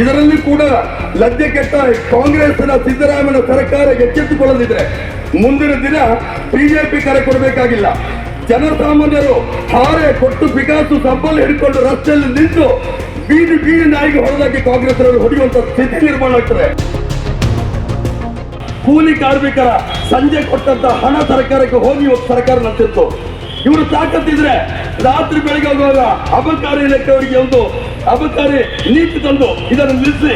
ಇದರಲ್ಲಿ ಕೂಡ ಲಜ್ಜೆ ಕೆಟ್ಟ ಕಾಂಗ್ರೆಸ್ನ ಸಿದ್ದರಾಮಯ್ಯ ಸರ್ಕಾರ ಎಚ್ಚೆತ್ತುಕೊಳ್ಳದಿದ್ರೆ ಮುಂದಿನ ದಿನ ಬಿಜೆಪಿ ಕರೆ ಕೊಡಬೇಕಾಗಿಲ್ಲ. ಜನಸಾಮಾನ್ಯರು ಹಾರೆ ಕೊಟ್ಟು ಪಿಕಾಸು ಸಬ್ಬಲ್ ಹಿಡ್ಕೊಂಡು ರಸ್ತೆಯಲ್ಲಿ ನಿಂತು ಬೀದಿ ಬೀದಿ ನಾಯಿಗೆ ಹೊಡೆದಾಗಿ ಕಾಂಗ್ರೆಸ್ ಅವರು ಹೊಡೆಯುವಂತ ಸ್ಥಿತಿ ನಿರ್ಮಾಣ ಆಗ್ತದೆ. ಕೂಲಿ ಕಾರ್ಮಿಕರ ಸಂಜೆ ಕೊಟ್ಟಂತ ಹಣ ಸರ್ಕಾರಕ್ಕೆ ಹೋಗಿ ಇವತ್ತು ಸರ್ಕಾರ ನಡೆಸಿತ್ತು. ಇವರು ತಾಕತ್ತಿದ್ರೆ ರಾತ್ರಿ ಬೆಳಗ್ಗೆ ಹೋಗುವಾಗ ಅಬಕಾರಿ ಇಲಾಖೆಯವರಿಗೆ ಒಂದು ಅಬಕಾರಿ ನೀತಿ ತಂದು ಇದನ್ನು ನಿಲ್ಲಿಸಿ.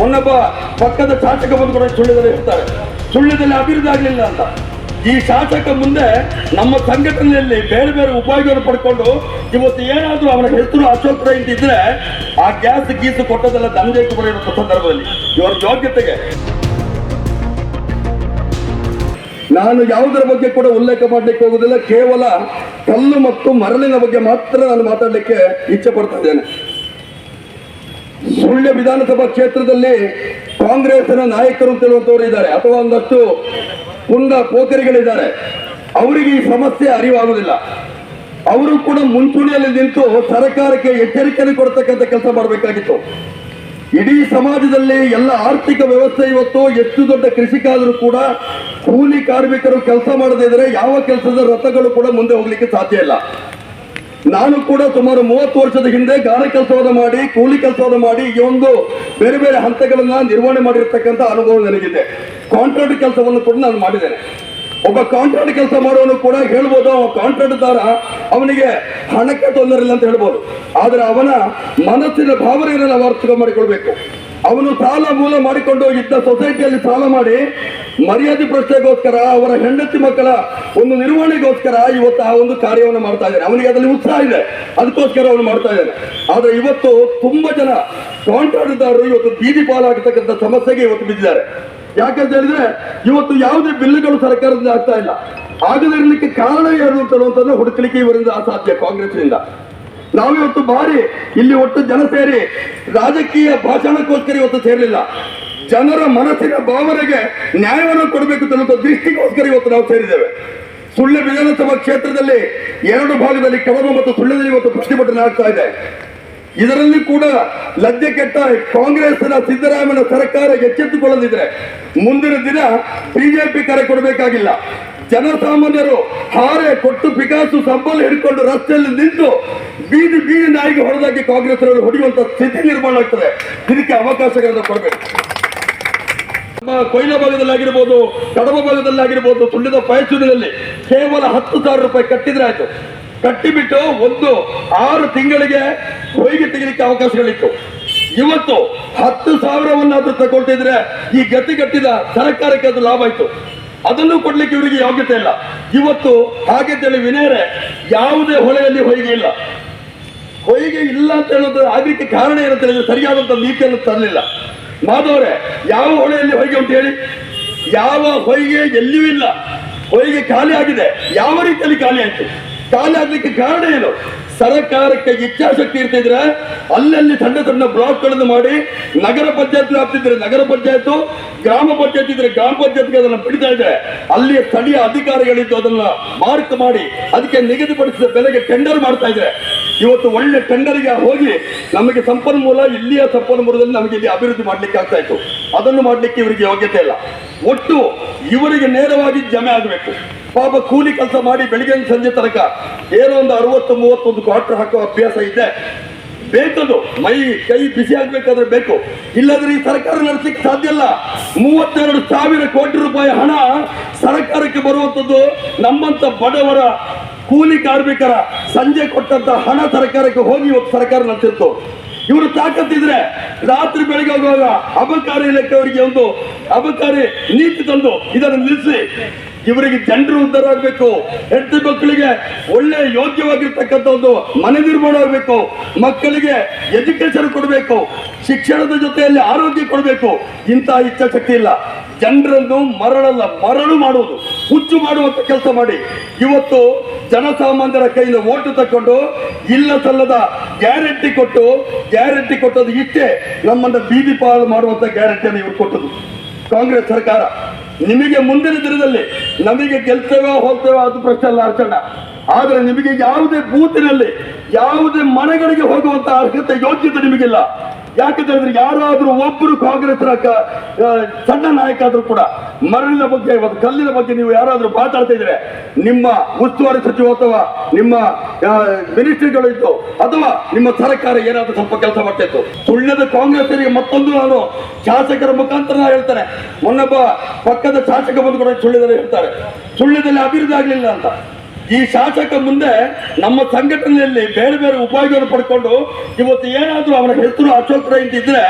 ಮೊನ್ನೊಬ್ಬ ಪಕ್ಕದ ಶಾಸಕ ಬಂದು ಕೂಡ ಸುಳ್ಳ್ಯದಲ್ಲಿ ಹೇಳ್ತಾರೆ. ಸುಳ್ಳ್ಯದಲ್ಲಿ ಅಭಿವೃದ್ಧಿ ಆಗಲಿಲ್ಲ ಅಂತ. ಈ ಶಾಸಕ ಮುಂದೆ ನಮ್ಮ ಸಂಘಟನೆಯಲ್ಲಿ ಬೇರೆ ಬೇರೆ ಉಪಾಯಗಳನ್ನು ಪಡ್ಕೊಂಡು ಇವತ್ತು ಏನಾದರೂ ಅವನ ಹೆಸರು ಅಶೋಕ್ ರೈ ಇದ್ರೆ ಆ ಗ್ಯಾಸ್ ಗೀಸ್ ಕೊಟ್ಟದೆಲ್ಲ ದಂಧೆ ಬರೆಯುವಂಥ ಸಂದರ್ಭದಲ್ಲಿ ಇವರ ಯೋಗ್ಯತೆಗೆ. ನಾನು ಯಾವುದರ ಬಗ್ಗೆ ಕೂಡ ಉಲ್ಲೇಖ ಮಾಡಲಿಕ್ಕೆ ಹೋಗುದಿಲ್ಲ. ಕೇವಲ ಕಲ್ಲು ಮತ್ತು ಮರಳಿನ ಬಗ್ಗೆ ಮಾತ್ರ ನಾನು ಮಾತಾಡಲಿಕ್ಕೆ ಇಚ್ಛೆ ಪಡ್ತಾ ಇದ್ದೇನೆ. ಸುಳ್ಯ ವಿಧಾನಸಭಾ ಕ್ಷೇತ್ರದಲ್ಲಿ ಕಾಂಗ್ರೆಸ್ನ ನಾಯಕರು ಅಂತ ಇದ್ದಾರೆ. ಅಥವಾ ಒಂದಷ್ಟು ಪುಂಡ ಪೋತರಿಗಳಿದ್ದಾರೆ. ಅವರಿಗೆ ಈ ಸಮಸ್ಯೆ ಅರಿವಾಗುವುದಿಲ್ಲ. ಅವರು ಕೂಡ ಮುಂಚೂಣಿಯಲ್ಲಿ ನಿಂತು ಸರ್ಕಾರಕ್ಕೆ ಎಚ್ಚರಿಕೆಯನ್ನು ಕೊಡ್ತಕ್ಕಂಥ ಕೆಲಸ ಮಾಡಬೇಕಾಗಿತ್ತು. ಇಡೀ ಸಮಾಜದಲ್ಲಿ ಎಲ್ಲ ಆರ್ಥಿಕ ವ್ಯವಸ್ಥೆ ಇವತ್ತು ಎಷ್ಟು ದೊಡ್ಡ ಕೃಷಿಕಾದರೂ ಕೂಡ ಕೂಲಿ ಕಾರ್ಮಿಕರು ಕೆಲಸ ಮಾಡದೇ ಇದ್ರೆ ಯಾವ ಕೆಲಸದ ರಥಗಳು ಕೂಡ ಮುಂದೆ ಹೋಗ್ಲಿಕ್ಕೆ ಸಾಧ್ಯ ಇಲ್ಲ. ನಾನು ಕೂಡ ಸುಮಾರು ಮೂವತ್ತು ವರ್ಷದ ಹಿಂದೆ ಗಾರ ಕೆಲಸವನ್ನು ಮಾಡಿ, ಕೂಲಿ ಕೆಲಸವನ್ನು ಮಾಡಿ ಈ ಒಂದು ಬೇರೆ ಬೇರೆ ಹಂತಗಳನ್ನ ನಿರ್ವಹಣೆ ಮಾಡಿರ್ತಕ್ಕಂಥ ಅನುಭವ ನನಗಿದೆ. ಕಾಂಟ್ರಾಕ್ಟ್ ಕೆಲಸವನ್ನು ಕೂಡ ನಾನು ಮಾಡಿದ್ದೇನೆ. ಒಬ್ಬ ಕಾಂಟ್ರಾಕ್ಟ್ ಕೆಲಸ ಮಾಡುವನು ಕೂಡ ಹೇಳ್ಬೋದು, ಅವ ಕಾಂಟ್ರಾಕ್ಟ್ದಾರ ಅವನಿಗೆ ಹಣಕ್ಕೆ ತೊಂದರೆ ಇಲ್ಲ ಅಂತ ಹೇಳ್ಬೋದು. ಆದ್ರೆ ಅವನ ಮನಸ್ಸಿನ ಭಾವನೆಯನ್ನು ನಾವು ಅರ್ಥ ಮಾಡಿಕೊಳ್ಬೇಕು. ಅವನು ಸಾಲ ಮೂಲ ಮಾಡಿಕೊಂಡು ಇದ್ದ ಸೊಸೈಟಿಯಲ್ಲಿ ಸಾಲ ಮಾಡಿ, ಮರ್ಯಾದೆ ಪ್ರಶ್ನೆಗೋಸ್ಕರ, ಅವರ ಹೆಂಡತಿ ಮಕ್ಕಳ ಒಂದು ನಿರ್ವಹಣೆಗೋಸ್ಕರ ಇವತ್ತು ಆ ಒಂದು ಕಾರ್ಯವನ್ನು ಮಾಡ್ತಾ ಇದ್ದಾರೆ ಅವನಿಗೆ ಅದರಲ್ಲಿ ಉತ್ಸಾಹ ಇದೆ. ಅದಕ್ಕೋಸ್ಕರ ಅವನು ಮಾಡ್ತಾ ಇದ್ದಾನೆ. ಆದ್ರೆ ಇವತ್ತು ತುಂಬಾ ಜನ ಕಾಂಟ್ರಾಕ್ಟ್ದಾರರು ಇವತ್ತು ಬೀದಿ ಪಾಲಾಗತಕ್ಕಂಥ ಸಮಸ್ಯೆಗೆ ಇವತ್ತು ಬಿದ್ದಿದ್ದಾರೆ. ಯಾಕಂತ ಹೇಳಿದ್ರೆ, ಇವತ್ತು ಯಾವುದೇ ಬಿಲ್ಲುಗಳು ಸರ್ಕಾರದಿಂದ ಆಗ್ತಾ ಇಲ್ಲ. ಆಗದಿರಲಿಕ್ಕೆ ಕಾರಣ ಏನು ಅಂತ ಅನ್ನುವಂಥದ್ದು ಹುಡುಕಲಿಕ್ಕೆ ಇವರಿಂದ ಅಸಾಧ್ಯ ಕಾಂಗ್ರೆಸ್ನಿಂದ. ನಾವಿವತ್ತು ಬಾರಿ ಇಲ್ಲಿ ಒಟ್ಟು ಜನ ಸೇರಿ ರಾಜಕೀಯ ಭಾಷಣಕ್ಕೋಸ್ಕರ ಇವತ್ತು ಸೇರಲಿಲ್ಲ. ಜನರ ಮನಸ್ಸಿನ ಭಾವನೆಗೆ ನ್ಯಾಯವನ್ನು ಕೊಡಬೇಕು ಅನ್ನುವಂಥ ದೃಷ್ಟಿಗೋಸ್ಕರ ಇವತ್ತು ನಾವು ಸೇರಿದ್ದೇವೆ. ಸುಳ್ಳು ವಿಧಾನಸಭಾ ಕ್ಷೇತ್ರದಲ್ಲಿ ಎರಡು ಭಾಗದಲ್ಲಿ ಕಡಬ ಮತ್ತು ಸುಳ್ಳದಲ್ಲಿ ಇವತ್ತು ಪ್ರತಿಭಟನೆ ಆಗ್ತಾ ಇದೆ. ಇದರಲ್ಲಿ ಕೂಡ ಲಜ್ಜೆ ಕೆಟ್ಟ ಕಾಂಗ್ರೆಸ್ನ ಸಿದ್ದರಾಮಯ್ಯ ಸರ್ಕಾರ ಎಚ್ಚೆತ್ತುಕೊಳ್ಳದಿದ್ರೆ ಮುಂದಿನ ದಿನ ಬಿಜೆಪಿ ಕರೆ ಕೊಡಬೇಕಾಗಿಲ್ಲ. ಜನಸಾಮಾನ್ಯರು ಹಾರೆ ಕೊಟ್ಟು ಪಿಕಾಸು ಸಂಬಳ ಹಿಡ್ಕೊಂಡು ರಸ್ತೆಯಲ್ಲಿ ನಿಂತು ಬೀದಿ ಬೀದಿ ನಾಯಿಗೆ ಹೊಡೆದಾಗಿ ಕಾಂಗ್ರೆಸ್ ಹೊಡೆಯುವಂತ ಸ್ಥಿತಿ ನಿರ್ಮಾಣ ಆಗ್ತದೆ. ಇದಕ್ಕೆ ಅವಕಾಶಗಳನ್ನು ಕೊಡಬೇಕು. ನಮ್ಮ ಕೊಯ್ಲ ಭಾಗದಲ್ಲಾಗಿರ್ಬೋದು, ಕಡಬ ಭಾಗದಲ್ಲಾಗಿರ್ಬೋದು ಸುಳ್ಳಿದ ಪಯಚೂರಿನಲ್ಲಿ ಕೇವಲ ಹತ್ತು ಸಾವಿರ ರೂಪಾಯಿ ಕಟ್ಟಿದ್ರೆ ಆಯ್ತು. ಕಟ್ಟಿಬಿಟ್ಟು ಒಂದು ಆರು ತಿಂಗಳಿಗೆ ಹೊಯ್ಗೆ ತೆಗಿಲಿಕ್ಕೆ ಅವಕಾಶಗಳಿತ್ತು. ಇವತ್ತು ಹತ್ತು ಸಾವಿರವನ್ನಾದ್ರೂ ತಗೊಳ್ತಿದ್ರೆ ಈ ಗತಿ ಕಟ್ಟಿದ ಸರ್ಕಾರಕ್ಕೆ ಅದು ಲಾಭ ಆಯ್ತು. ಅದನ್ನು ಕೊಡ್ಲಿಕ್ಕೆ ಇವರಿಗೆ ಯೋಗ್ಯತೆ ಇಲ್ಲ. ಇವತ್ತು ಹಾಗೆ ಅಂತೇಳಿ ವಿನಯರೇ, ಯಾವುದೇ ಹೊಳೆಯಲ್ಲಿ ಹೊಯ್ಗೆ ಇಲ್ಲ. ಹೊಯ್ಗೆ ಇಲ್ಲ ಅಂತ ಹೇಳೋದು ಆಗ್ಲಿಕ್ಕೆ ಕಾರಣ ಏನಂತ ಹೇಳಿದ್ರೆ ಸರಿಯಾದಂತ ನೀತಿಯನ್ನು ತರಲಿಲ್ಲ. ಮಾಧವರೇ, ಯಾವ ಹೊಳೆಯಲ್ಲಿ ಹೊಯ್ಗೆ ಉಂಟು ಹೇಳಿ? ಯಾವ ಹೊಯ್ಗೆ ಎಲ್ಲಿಯೂ ಇಲ್ಲ. ಹೊಯ್ಗೆ ಖಾಲಿ ಆಗಿದೆ. ಯಾವ ರೀತಿಯಲ್ಲಿ ಖಾಲಿ ಆಯ್ತು? ಖಾಲಿ ಆಗ್ಲಿಕ್ಕೆ ಕಾರಣ ಏನು? ಸರ್ಕಾರಕ್ಕೆ ಇಚ್ಛಾಶಕ್ತಿ ಇರ್ತಿದ್ರೆ ಅಲ್ಲಲ್ಲಿ ಸಣ್ಣ ಸಣ್ಣ ಬ್ಲಾಕ್ಗಳನ್ನು ಮಾಡಿ ನಗರ ಪಂಚಾಯತ್ ವ್ಯಾಪ್ತಿದ್ರೆ ನಗರ ಪಂಚಾಯತ್ ಗ್ರಾಮ ಪಂಚಾಯತ್ ಇದ್ರೆ ಗ್ರಾಮ ಪಂಚಾಯತ್ಗೆ ಅದನ್ನು ಬಿಡ್ತಾ ಇದ್ರೆ ಅಲ್ಲಿಯ ಸ್ಥಳೀಯ ಅಧಿಕಾರಿಗಳಿದ್ದು ಅದನ್ನ ಮಾರ್ಕ್ ಮಾಡಿ ಅದಕ್ಕೆ ನಿಗದಿಪಡಿಸಿದ ಬೆಲೆಗೆ ಟೆಂಡರ್ ಮಾಡ್ತಾ ಇದ್ರೆ ಇವತ್ತು ಒಳ್ಳೆ ಟೆಂಡರ್ಗೆ ಹೋಗಿ ನಮಗೆ ಸಂಪನ್ಮೂಲ, ಇಲ್ಲಿಯ ಸಂಪನ್ಮೂಲದಲ್ಲಿ ನಮಗೆ ಇಲ್ಲಿ ಅಭಿವೃದ್ಧಿ ಮಾಡ್ಲಿಕ್ಕೆ ಆಗ್ತಾ ಇತ್ತು. ಅದನ್ನು ಮಾಡ್ಲಿಕ್ಕೆ ಇವರಿಗೆ ಯೋಗ್ಯತೆ ಇಲ್ಲ. ಒಟ್ಟು ಇವರಿಗೆ ನೇರವಾಗಿ ಜಮೆ ಆಗಬೇಕು. ಪಾಪ ಕೂಲಿ ಕೆಲಸ ಮಾಡಿ ಬೆಳಿಗ್ಗೆ ಸಂಜೆ ತನಕ ಏನೋ ಒಂದು ಅರವತ್ತು, ಮೂವತ್ತೊಂದು ಕ್ವಾರ್ಟರ್ ಹಾಕುವ ಅಭ್ಯಾಸ ಇದೆ. ಬೇಕದು. ಮೈ, ಕೈ ಬಿಸಿ ಆಗ್ಬೇಕಾದ್ರೆ ಬೇಕು. ಇಲ್ಲದ್ರೆ ಈ ಸರ್ಕಾರ ನಡೆಸಲಿಕ್ಕೆ ಸಾಧ್ಯ ಇಲ್ಲ. ಮೂವತ್ತೆರಡು ಸಾವಿರ ಕೋಟಿ ರೂಪಾಯಿ ಹಣ ಸರ್ಕಾರಕ್ಕೆ ಬರುವಂತದ್ದು ನಮ್ಮಂತ ಬಡವರ ಕೂಲಿ ಕಾರ್ಮಿಕರ ಸಂಜೆ ಕೊಟ್ಟಂತ ಹಣ ಸರ್ಕಾರಕ್ಕೆ ಹೋಗಿ ಇವತ್ತು ಸರ್ಕಾರ ನಡೆಸಿತ್ತು. ಇವರು ತಾಕತ್ತಿದ್ರೆ ರಾತ್ರಿ ಬೆಳಿಗ್ಗೆ ಹೋಗುವಾಗ ಅಬಕಾರಿ ಇಲಾಖೆಯವರಿಗೆ ಒಂದು ಅಬಕಾರಿ ನೀತಿ ತಂದು ಇದನ್ನು ನಿಲ್ಲಿಸಿ. ಇವರಿಗೆ ಜನರು ಉದ್ಧಾರ ಆಗಬೇಕು, ಹೆಂಡತಿ ಮಕ್ಕಳಿಗೆ ಒಳ್ಳೆ ಯೋಗ್ಯವಾಗಿರ್ತಕ್ಕಂಥ ಒಂದು ಮನೆ ನಿರ್ಮಾಣ ಆಗಬೇಕು, ಮಕ್ಕಳಿಗೆ ಎಜುಕೇಶನ್ ಕೊಡಬೇಕು, ಶಿಕ್ಷಣದ ಜೊತೆಯಲ್ಲಿ ಆರೋಗ್ಯ ಕೊಡಬೇಕು. ಇಂತಹ ಇಚ್ಛಾಶಕ್ತಿ ಇಲ್ಲ. ಜನರನ್ನು ಮರಳಲ್ಲ, ಮರಳು ಮಾಡುವುದು, ಹುಚ್ಚು ಮಾಡುವಂತ ಕೆಲಸ ಮಾಡಿ. ಇವತ್ತು ಜನಸಾಮಾನ್ಯರ ಕೈಯಿಂದ ಓಟು ತಕೊಂಡು ಇಲ್ಲ ಸಲ್ಲದ ಗ್ಯಾರಂಟಿ ಕೊಟ್ಟು ಗ್ಯಾರಂಟಿ ಕೊಟ್ಟದ್ದು ಇಷ್ಟೇ ನಮ್ಮನ್ನ ಬೀದಿ ಪಾಲು ಮಾಡುವಂತ ಗ್ಯಾರಂಟಿಯನ್ನು ಇವರು ಕೊಟ್ಟದು ಕಾಂಗ್ರೆಸ್ ಸರ್ಕಾರ. ನಿಮಗೆ ಮುಂದಿನ ದಿನದಲ್ಲಿ ನಮಗೆ ಗೆಲ್ತೇವೋ ಹೋಗ್ತೇವೋ ಅದು ಪ್ರಶ್ನೆ ಅಲ್ಲ ಅರ್ಚಣ ಆದರೆ ನಿಮಗೆ ಯಾವುದೇ ಬೂತಿನಲ್ಲಿ ಯಾವುದೇ ಮನೆಗಳಿಗೆ ಹೋಗುವಂತ ಅರ್ಹತೆ ಯೋಗ್ಯತೆ ನಿಮಗಿಲ್ಲ. ಯಾಕಂತ ಹೇಳಿದ್ರೆ ಯಾರಾದ್ರೂ ಒಬ್ಬರು ಕಾಂಗ್ರೆಸ್ ಸಣ್ಣ ನಾಯಕ ಆದ್ರೂ ಕೂಡ ಮರಳಿನ ಬಗ್ಗೆ, ಒಂದು ಕಲ್ಲಿನ ಬಗ್ಗೆ ನೀವು ಯಾರಾದ್ರೂ ಮಾತಾಡ್ತಾ ಇದ್ರೆ ನಿಮ್ಮ ಉಸ್ತುವಾರಿ ಸಚಿವ ಅಥವಾ ನಿಮ್ಮ ಮಿನಿಸ್ಟ್ರಿಗಳು ಇತ್ತು ಅಥವಾ ನಿಮ್ಮ ಸರ್ಕಾರ ಏನಾದ್ರೂ ಸ್ವಲ್ಪ ಕೆಲಸ ಮಾಡ್ತಾ ಇತ್ತು. ಸುಳ್ಯದ ಕಾಂಗ್ರೆಸ್ಸರಿಗೆ ಮತ್ತೊಂದು ನಾನು ಶಾಸಕರ ಮುಖಾಂತರ ನಾನು ಹೇಳ್ತೇನೆ. ಮೊನ್ನೊಬ್ಬ ಪಕ್ಕದ ಶಾಸಕ ಬಂದು ಕೂಡ ಸುಳ್ಳ್ಯದಲ್ಲಿ ಹೇಳ್ತಾರೆ. ಸುಳ್ಳ್ಯದಲ್ಲಿ ಅಭಿವೃದ್ಧಿ ಆಗಲಿಲ್ಲ ಅಂತ. ಈ ಶಾಸಕ ಮುಂದೆ ನಮ್ಮ ಸಂಘಟನೆಯಲ್ಲಿ ಬೇರೆ ಬೇರೆ ಉಪಾಯಗಳನ್ನು ಪಡ್ಕೊಂಡು ಇವತ್ತು ಏನಾದರೂ ಅವನ ಹೆಸರು ಅಶೋಕ್ ರೈ ಅಂತ ಇದ್ರೆ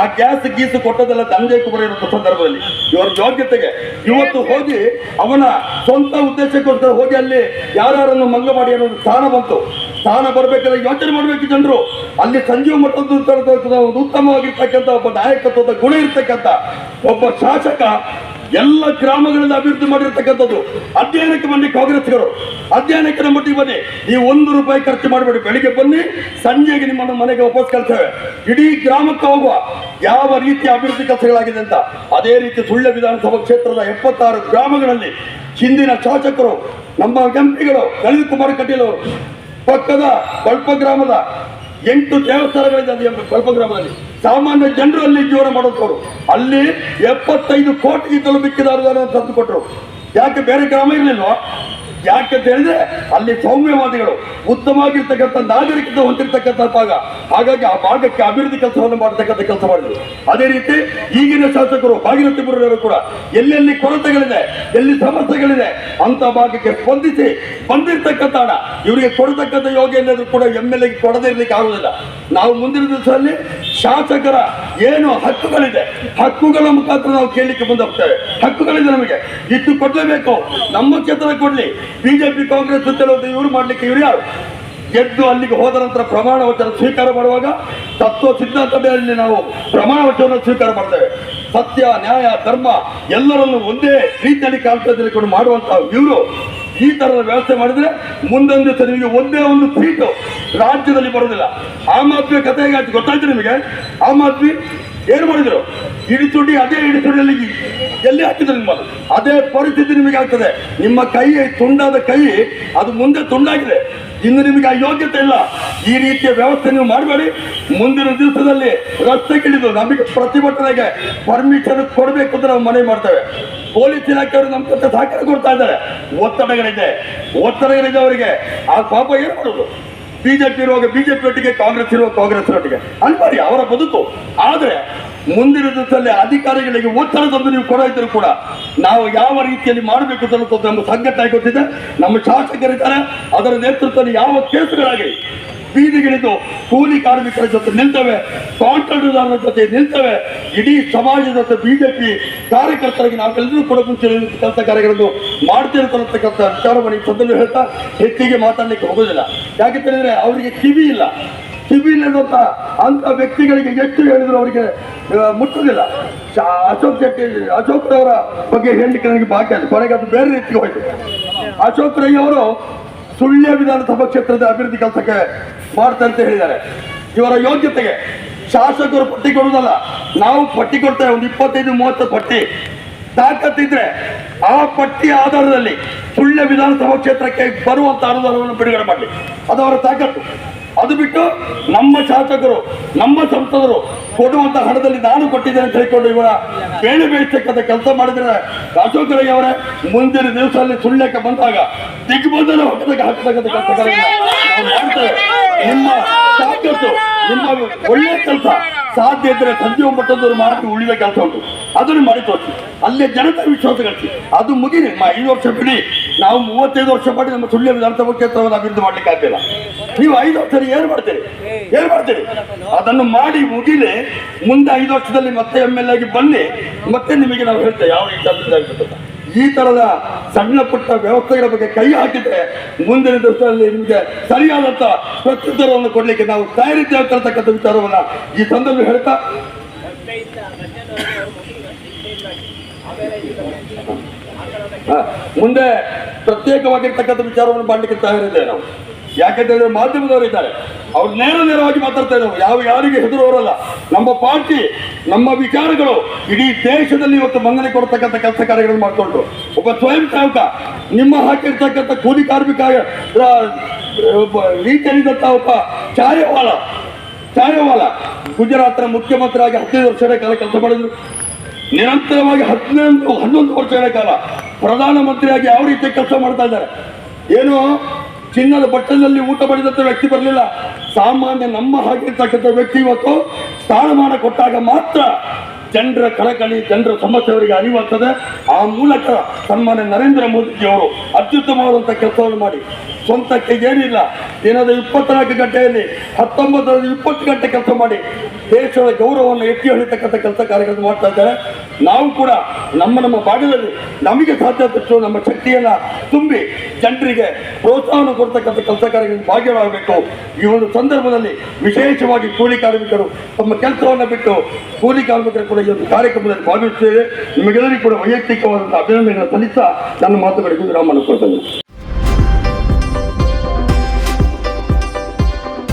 ಆ ಗ್ಯಾಸ್ ಗೀಸು ಕೊಟ್ಟದೆಲ್ಲ ಸಂಜಯ್ ಕುಮಾರ್ ಇರೋ ಸಂದರ್ಭದಲ್ಲಿ. ಇವರ ಯೋಗ್ಯತೆಗೆ ಇವತ್ತು ಹೋಗಿ ಅವನ ಸ್ವಂತ ಉದ್ದೇಶಕ್ಕೋಸ್ಕರ ಹೋಗಿ ಅಲ್ಲಿ ಯಾರ್ಯಾರನ್ನು ಮಂಗ ಮಾಡಿ ಅನ್ನೋದು ಸ್ಥಾನ ಬಂತು. ಸ್ಥಾನ ಬರಬೇಕಾದ್ರೆ ಯೋಚನೆ ಮಾಡಬೇಕು ಜನರು. ಅಲ್ಲಿ ಸಂಜೀವ ಒಂದು ಉತ್ತಮವಾಗಿರ್ತಕ್ಕಂಥ ಒಬ್ಬ ನಾಯಕತ್ವದ ಗುಣ ಇರ್ತಕ್ಕಂಥ ಒಬ್ಬ ಶಾಸಕ ಎಲ್ಲ ಗ್ರಾಮಗಳಲ್ಲಿ ಅಭಿವೃದ್ಧಿ ಮಾಡಿರ್ತಕ್ಕಂಥದ್ದು. ಅಧ್ಯಯನಕ್ಕೆ ಬನ್ನಿ ಕಾಂಗ್ರೆಸ್ಗಳು ಅಧ್ಯಯನಕ್ಕೆ ನಮ್ಮ ಮಟ್ಟಿಗೆ ಬನ್ನಿ. ನೀವು ಒಂದು ರೂಪಾಯಿ ಖರ್ಚು ಮಾಡಬೇಡಿ. ಬೆಳಿಗ್ಗೆ ಬನ್ನಿ, ಸಂಜೆಗೆ ನಿಮ್ಮನ್ನು ಮನೆಗೆ ವಾಪಸ್ ಕಳ್ತೇವೆ ಇಡೀ ಗ್ರಾಮಕ್ಕೆ ಹೋಗುವ ಯಾವ ರೀತಿಯ ಅಭಿವೃದ್ಧಿ ಕೆಲಸಗಳಾಗಿದೆ ಅಂತ. ಅದೇ ರೀತಿ ಸುಳ್ಳ ವಿಧಾನಸಭಾ ಕ್ಷೇತ್ರದ ಎಪ್ಪತ್ತಾರು ಗ್ರಾಮಗಳಲ್ಲಿ ಹಿಂದಿನ ಶಾಸಕರು, ನಮ್ಮ ಎಂಪಿಗಳು ನಳಿನ್ ಕುಮಾರ್ ಕಟೀಲ್ ಪಕ್ಕದ ಕಲ್ಪ ಗ್ರಾಮದ ಎಂಟು ದೇವಸ್ಥಾನಗಳಿದೆ ಅದು ಎಂಬ ಬಳ್ಪ ಗ್ರಾಮದಲ್ಲಿ ಸಾಮಾನ್ಯ ಜನರು ಅಲ್ಲಿ ಜೀವನ ಮಾಡುತ್ತವರು ಅಲ್ಲಿ ಎಪ್ಪತ್ತೈದು ಕೋಟಿಗಿಂತಲೂ ಮಿಕ್ಕಿದ ಅನುದಾನ ತಂದು ಕೊಟ್ಟರು. ಯಾಕೆ, ಬೇರೆ ಗ್ರಾಮ ಇರಲಿಲ್ವಾ? ಯಾಕೆ ಅಂತ ಹೇಳಿದ್ರೆ ಅಲ್ಲಿ ಸೌಮ್ಯವಾದಿಗಳು ಉತ್ತಮವಾಗಿರ್ತಕ್ಕಂಥ ನಾಗರಿಕತೆ ಹೊಂದಿರತಕ್ಕಂಥ ಭಾಗ. ಹಾಗಾಗಿ ಆ ಭಾಗಕ್ಕೆ ಅಭಿವೃದ್ಧಿ ಕೆಲಸವನ್ನು ಮಾಡತಕ್ಕಂಥ ಕೆಲಸ ಮಾಡಿದ್ರು. ಅದೇ ರೀತಿ ಈಗಿನ ಶಾಸಕರು ಭಾಗೀರಥಿ ಕೂಡ ಎಲ್ಲೆಲ್ಲಿ ಕೊರತೆಗಳಿದೆ, ಎಲ್ಲಿ ಸಮಸ್ಯೆಗಳಿದೆ ಅಂತ ಭಾಗಕ್ಕೆ ಸ್ಪಂದಿಸಿ ಬಂದಿರತಕ್ಕಂಥ ಹಣ. ಇವರಿಗೆ ಕೊಡತಕ್ಕಂಥ ಯೋಗ ಏನಾದ್ರು ಕೂಡ ಎಂ ಎಲ್ ಎಗೆ ಕೊಡದೇ ಇರಲಿಕ್ಕೆ ಆಗುದಿಲ್ಲ. ನಾವು ಮುಂದಿನ ದಿವಸದಲ್ಲಿ ಶಾಸಕರ ಏನು ಹಕ್ಕುಗಳಿದೆ. ಹಕ್ಕುಗಳ ಮುಖಾಂತರ ನಾವು ಕೇಳಲಿಕ್ಕೆ ಮುಂದೆ ಹೋಗ್ತೇವೆ ಹಕ್ಕುಗಳಿದೆ ನಮಗೆ. ಇದ್ದು ಕೊಡಲೇಬೇಕು. ನಮ್ಮ ಕ್ಷೇತ್ರ ಕೊಡಲಿ. ಬಿಜೆಪಿ ಕಾಂಗ್ರೆಸ್ ಸುತ್ತಲೂ ಇವರು ಮಾಡಲಿಕ್ಕೆ ಇವರು ಯಾರು? ಗೆದ್ದು ಅಲ್ಲಿಗೆ ಹೋದ ನಂತರ ಪ್ರಮಾಣ ವಚನ ಸ್ವೀಕಾರ ಮಾಡುವಾಗ ತತ್ವ ಸಿದ್ಧಾಂತದಲ್ಲಿ ನಾವು ಪ್ರಮಾಣ ವಚನ ಸ್ವೀಕಾರ ಮಾಡ್ತೇವೆ. ಸತ್ಯ, ನ್ಯಾಯ, ಧರ್ಮ ಎಲ್ಲರನ್ನು ಒಂದೇ ರೀತಿಯಲ್ಲಿ ಕಾಲ್ಪದಲ್ಲಿ ಕೊಂಡು ಮಾಡುವಂತಹ ಇವರು. ಈ ತರದ ವ್ಯವಸ್ಥೆ ಮಾಡಿದ್ರೆ ಮುಂದೊಂದು ನಿಮಗೆ ಒಂದೇ ಒಂದು ಸೀಟು ರಾಜ್ಯದಲ್ಲಿ ಬರೋದಿಲ್ಲ ಆಮ್ ಆದ್ಮಿ ಕಥೆ ಹೇಗಾಯ್ತು ಗೊತ್ತಾಯ್ತು ನಿಮಗೆ? ಆಮ್ ಆದ್ಮಿ ಏನು ಮಾಡಿದ್ರು? ಇಡಿಸುಡಿ ಅದೇ ಇಡಿಸುಡಿಯಲ್ಲಿ ಎಲ್ಲಿ ಹಾಕಿದ್ರು ನಿಮ್ಮಲ್ಲಿ ಅದೇ? ಪರಿಸ್ಥಿತಿ ನಿಮಗೆ ಆಗ್ತದೆ. ನಿಮ್ಮ ಕೈ, ತುಂಡಾದ ಕೈ, ಅದು ಮುಂದೆ ತುಂಡಾಗಿದೆ. ಇನ್ನು ನಿಮಗೆ ಆ ಯೋಗ್ಯತೆ ಇಲ್ಲ. ಈ ರೀತಿಯ ವ್ಯವಸ್ಥೆ ನೀವು ಮಾಡಬೇಡಿ. ಮುಂದಿನ ದಿವಸದಲ್ಲಿ ರಸ್ತೆ ಕಿಳಿದು ನಮಗೆ ಪ್ರತಿಭಟನೆಗೆ ಪರ್ಮಿಷನ್ ಕೊಡಬೇಕು ಅಂತ ನಾವು ಮನವಿ ಮಾಡ್ತೇವೆ. ಪೊಲೀಸ್ ಇಲಾಖೆಯವರು ನಮ್ಮ ಜೊತೆ ಸಹಕಾರ ಕೊಡ್ತಾ ಇದ್ದಾರೆ. ಒತ್ತಡಗಳಿದೆ. ಒತ್ತಡಗಳಿದೆ ಅವರಿಗೆ. ಆ ಪಾಪ ಏನು ಮಾಡೋದು? ಬಿಜೆಪಿ ಇರುವಾಗ ಬಿಜೆಪಿ ಒಟ್ಟಿಗೆ ಕಾಂಗ್ರೆಸ್ ಇರುವ ಕಾಂಗ್ರೆಸ್ ಒಟ್ಟಿಗೆ. ಅನ್ಬಾರಿ ಅವರ ಬದುಕು. ಆದ್ರೆ ಮುಂದಿನ ದಿವಸದಲ್ಲಿ ಅಧಿಕಾರಿಗಳಿಗೆ ಒತ್ತಡ ತಂದು ನೀವು ಕೊಡೋಯ್ತರು ಕೂಡ ನಾವು ಯಾವ ರೀತಿಯಲ್ಲಿ ಮಾಡಬೇಕು ಅಂತ ನಮ್ಮ ಸಂಘಟನೆ ಗೊತ್ತಿದೆ ನಮ್ಮ ಶಾಸಕರಿದ್ದಾರೆ. ಅದರ ನೇತೃತ್ವದಲ್ಲಿ ಯಾವ ಕೇಸುಗಳಾಗಲಿ ಬೀದಿಗಿಳಿದು ಕೂಲಿ ಕಾರ್ಮಿಕರ ಜೊತೆ ನಿಲ್ತವೆ ಕಾಂಟ್ರಾಕ್ಟರ್ದಾರರ ಜೊತೆ ನಿಲ್ತವೆ, ಇಡೀ ಸಮಾಜದ ಬಿಜೆಪಿ ಕಾರ್ಯಕರ್ತರಿಗೆ ನಾವೆಲ್ಲರೂ ಕೂಡ ಕೆಲಸ ಕಾರ್ಯಗಳನ್ನು ಮಾಡ್ತಿರ್ತಕ್ಕಂಥ ವಿಚಾರವನ್ನು ಈ ಸಂದರ್ಭ ಹೇಳ್ತಾ ಹೆಚ್ಚಿಗೆ ಮಾತಾಡಲಿಕ್ಕೆ ಹೋಗೋದಿಲ್ಲ ಯಾಕೆ ಹೇಳಿದ್ರೆ ಅವರಿಗೆ ಕಿವಿ ಇಲ್ಲ. ಕಿವಿ ಇಲ್ಲದಂತ ಅಂತ ವ್ಯಕ್ತಿಗಳಿಗೆ ಎಷ್ಟು ಹೇಳಿದ್ರು ಅವರಿಗೆ ಮುಟ್ಟುವುದಿಲ್ಲ. ಅಶೋಕ್ ಶೆಟ್ಟಿ, ಅಶೋಕ್ ರವರ ಬಗ್ಗೆ ಹೇಳಲಿಕ್ಕೆ ನನಗೆ ಬಾಕಿ ಕೊನೆಗೆ ಅದು ಬೇರೆ ರೀತಿಗೆ ಹೋಯ್ತು. ಅಶೋಕ್ ರೈ ಅವರು ಸುಳ್ಯ ವಿಧಾನಸಭಾ ಕ್ಷೇತ್ರದ ಅಭಿವೃದ್ಧಿ ಕೆಲಸಕ್ಕೆ ಮಾಡ್ತಾರೆ ಅಂತ ಹೇಳಿದ್ದಾರೆ. ಇವರ ಯೋಗ್ಯತೆಗೆ ಶಾಸಕರು ಪಟ್ಟಿ ಕೊಡುವುದಲ್ಲ, ನಾವು ಪಟ್ಟಿ ಕೊಡ್ತೇವೆ, ಒಂದು ಇಪ್ಪತ್ತೈದು, ಮೂವತ್ತು ಪಟ್ಟಿ. ತಾಕತ್ತಿದ್ರೆ ಆ ಪಟ್ಟಿ ಆಧಾರದಲ್ಲಿ ಸುಳ್ಯ ವಿಧಾನಸಭಾ ಕ್ಷೇತ್ರಕ್ಕೆ ಬರುವಂತ ಅನುದಾನವನ್ನು ಬಿಡುಗಡೆ ಮಾಡಲಿ. ಅದು ಅವರ ತಾಕತ್ತು. ಅದು ಬಿಟ್ಟು ನಮ್ಮ ಶಾಸಕರು, ನಮ್ಮ ಸಂಸದರು ಕೊಡುವಂತ ಹಣದಲ್ಲಿ ನಾನು ಕೊಟ್ಟಿದ್ದೇನೆ ಅಂತ ಹೇಳಿಕೊಂಡು ಇವರ ಬೇಳೆ ಬೇಯಿಸ್ತಕ್ಕಂಥ ಕೆಲಸ ಮಾಡಿದ್ರೆ ಅಶೋಕ್ ರೈ ಅವರೇ ಮುಂದಿನ ದಿವಸದಲ್ಲಿ ಸುಳ್ಳಕ್ಕೆ ಬಂದಾಗ ದಿಗ್ಬಂಧನ ಹೊಟ್ಟದಾಗ ಹಾಕತಕ್ಕಂಥ ಕೆಲಸ ನಿಮ್ಮ ಸಾಕಷ್ಟು, ನಿಮ್ಮ ಒಳ್ಳೆ ಕೆಲಸ ಸಾಧ್ಯ ಇದ್ರೆ ಸಂಜೀವ ಮಟ್ಟದವರು ಮಾಡಿ ಉಳಿದ ಕೆಲಸ ಉಂಟು. ಅದನ್ನು ಮಾಡಿ ತೋರಿಸಿ. ಅಲ್ಲೇ ಜನತಾ ವಿಶ್ವಾಸ ಗಳಿಸಿ ಅದು ನಮ್ಮ ಐದು ವರ್ಷ ಬಿಡಿ. ನಾವು ಮೂವತ್ತೈದು ವರ್ಷ ಮಾಡಿ ನಮ್ಮ ಸುಳ್ಯ ವಿಧಾನಸಭಾ ಕ್ಷೇತ್ರವನ್ನು ಅಭಿವೃದ್ಧಿ ಮಾಡ್ಲಿಕ್ಕೆ ಆಗ್ತಿಲ್ಲ ನೀವು ಐದು ವರ್ಷ ಏನು ಮಾಡ್ತೀರಿ? ಏನು ಮಾಡ್ತೀರಿ? ಅದನ್ನು ಮಾಡಿ ಮುಗಿಲಿ. ಮುಂದೆ ಐದು ವರ್ಷದಲ್ಲಿ ಮತ್ತೆ ಎಂ ಎಲ್ ಆಗಿ ಬನ್ನಿ. ಮತ್ತೆ ನಿಮಗೆ ನಾವು ಹೇಳ್ತೇವೆ. ಯಾವ ರೀತಿ ಅಭಿವೃದ್ಧಿ ಆಗುತ್ತೆ. ಈ ತರದ ಸಣ್ಣ ಪುಟ್ಟ ವ್ಯವಸ್ಥೆಗಳ ಬಗ್ಗೆ ಕೈ ಹಾಕಿದ್ರೆ ಮುಂದಿನ ದಿವಸದಲ್ಲಿ ನಿಮಗೆ ಸರಿಯಾದಂತ ಪ್ರತ್ಯುತ್ತರವನ್ನು ಕೊಡ್ಲಿಕ್ಕೆ ನಾವು ತಯಾರಿದ್ದೇವೆ ಅಂತಕ್ಕಂಥ ವಿಚಾರವನ್ನ ಈ ಸಂದರ್ಭ ಹೇಳ್ತಾ ಮುಂದೆ ಪ್ರತ್ಯೇಕವಾಗಿರ್ತಕ್ಕಂಥ ವಿಚಾರವನ್ನು ಮಾಡಲಿಕ್ಕೆ ತಯಾರಿದ್ದೇವೆ ನಾವು. ಯಾಕಂತಂದ್ರೆ ಮಾಧ್ಯಮದವರು ಇದ್ದಾರೆ. ಅವ್ರು ನೇರ ನೇರವಾಗಿ ಮಾತಾಡ್ತಾ ಇದ್ದಾರೆ ಯಾವ ಯಾರಿಗೆ ಹೆದರೋರಲ್ಲ ನಮ್ಮ ಪಾರ್ಟಿ, ನಮ್ಮ ವಿಚಾರಗಳು ಇಡೀ ದೇಶದಲ್ಲಿ ಇವತ್ತು ಮನ್ನಣೆ ಕೊಡ್ತಕ್ಕಂಥ ಕೆಲಸ ಕಾರ್ಯಗಳನ್ನು ಮಾಡಿಕೊಂಡ್ರು. ಒಬ್ಬ ಸ್ವಯಂ ಸೇವಕ, ನಿಮ್ಮ ಹಾಕಿರ್ತಕ್ಕಂಥ ಕೂಲಿ ಕಾರ್ಮಿಕ ರೀತಿಯಲ್ಲಿದ್ದಂಥ ಒಬ್ಬ ಚಾರ್ಯವಾಲ ಚಾಯವಾಲ ಗುಜರಾತ್ನ ಮುಖ್ಯಮಂತ್ರಿಯಾಗಿ ಹದಿನೈದು ವರ್ಷಗಳ ಕಾಲ ಕೆಲಸ ಮಾಡಿದ್ರು. ನಿರಂತರವಾಗಿ ಹದಿನೈದು, ಹನ್ನೊಂದು ವರ್ಷಗಳ ಕಾಲ ಪ್ರಧಾನಮಂತ್ರಿಯಾಗಿ ಯಾವ ರೀತಿ ಕೆಲಸ ಮಾಡ್ತಾ ಇದ್ದಾರೆ. ಏನು? ಚಿನ್ನದ ಬಟ್ಟಲಲ್ಲಿ ಊಟ ಮಾಡಿದಂಥ ವ್ಯಕ್ತಿ ಬರಲಿಲ್ಲ. ಸಾಮಾನ್ಯ ನಮ್ಮ ಹಾಗಿರ್ತಕ್ಕಂಥ ವ್ಯಕ್ತಿ ಇವತ್ತು ಸ್ಥಾನಮಾನ ಕೊಟ್ಟಾಗ ಮಾತ್ರ ಜನರ ಕಳಕಳಿ ಜನರ ಸಮಸ್ಯೆ ಅವರಿಗೆ ಅರಿವಾಗ್ತದೆ. ಆ ಮೂಲಕ ಸನ್ಮಾನ್ಯ ನರೇಂದ್ರ ಮೋದಿಜಿ ಅವರು ಅತ್ಯುತ್ತಮವಾದಂಥ ಕೆಲಸವನ್ನು ಮಾಡಿ. ಸ್ವಂತಕ್ಕೆ ಏನಿಲ್ಲ ದಿನದ ಇಪ್ಪತ್ನಾಲ್ಕು ಗಂಟೆಯಲ್ಲಿ ಹತ್ತೊಂಬತ್ತರಲ್ಲಿ ಇಪ್ಪತ್ತು ಗಂಟೆ ಕೆಲಸ ಮಾಡಿ ದೇಶದ ಗೌರವವನ್ನು ಎತ್ತಿ ಹೇಳಿರ್ತಕ್ಕಂಥ ಕೆಲಸ ಕಾರ್ಯಗಳನ್ನು ಮಾಡ್ತಾ ಇದ್ದಾರೆ. ನಾವು ಕೂಡ ನಮ್ಮ ನಮ್ಮ ಭಾಗದಲ್ಲಿ ನಮಗೆ ಸಾಧ್ಯದಷ್ಟು ನಮ್ಮ ಶಕ್ತಿಯನ್ನ ತುಂಬಿ ಜನರಿಗೆ ಪ್ರೋತ್ಸಾಹವನ್ನು ಕೊಡ್ತಕ್ಕಂಥ ಕೆಲಸ ಕಾರ್ಯಗಳಲ್ಲಿ ಭಾಗಿಯಾಗಬೇಕು. ಈ ಒಂದು ಸಂದರ್ಭದಲ್ಲಿ ವಿಶೇಷವಾಗಿ ಕೂಲಿ ಕಾರ್ಮಿಕರು ತಮ್ಮ ಕೆಲಸವನ್ನು ಬಿಟ್ಟು ಕೂಲಿ ಕಾರ್ಮಿಕರು ಕೂಡ ಈ ಒಂದು ಕಾರ್ಯಕ್ರಮದಲ್ಲಿ ಭಾಗವಹಿಸುತ್ತೇವೆ ನಿಮಗೆಲ್ಲರಿಗೂ ಕೂಡ ವೈಯಕ್ತಿಕವಾದಂಥ ಅಭಿನಂದನೆಗಳನ್ನು ಸಲ್ಲಿಸ್ತಾ ನನ್ನ ಮಾತುಗಳಿಗೆ ವಿರಾಮವನ್ನು ಕೊಡ್ತೇನೆ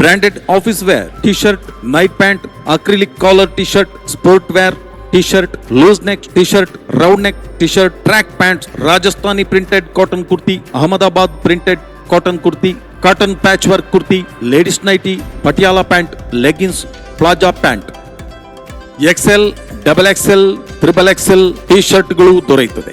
Branded office wear T shirt night pant acrylic collar T shirt sport wear T shirt loose neck T shirt round neck T shirt track pants Rajasthani printed cotton kurti Ahmedabad printed cotton kurti cotton patch work kurti ladies nightie Patiala pant leggings palazzo pant XL double XL triple XL T ಶರ್ಟ್ಗಳು ದೊರೆಯುತ್ತದೆ.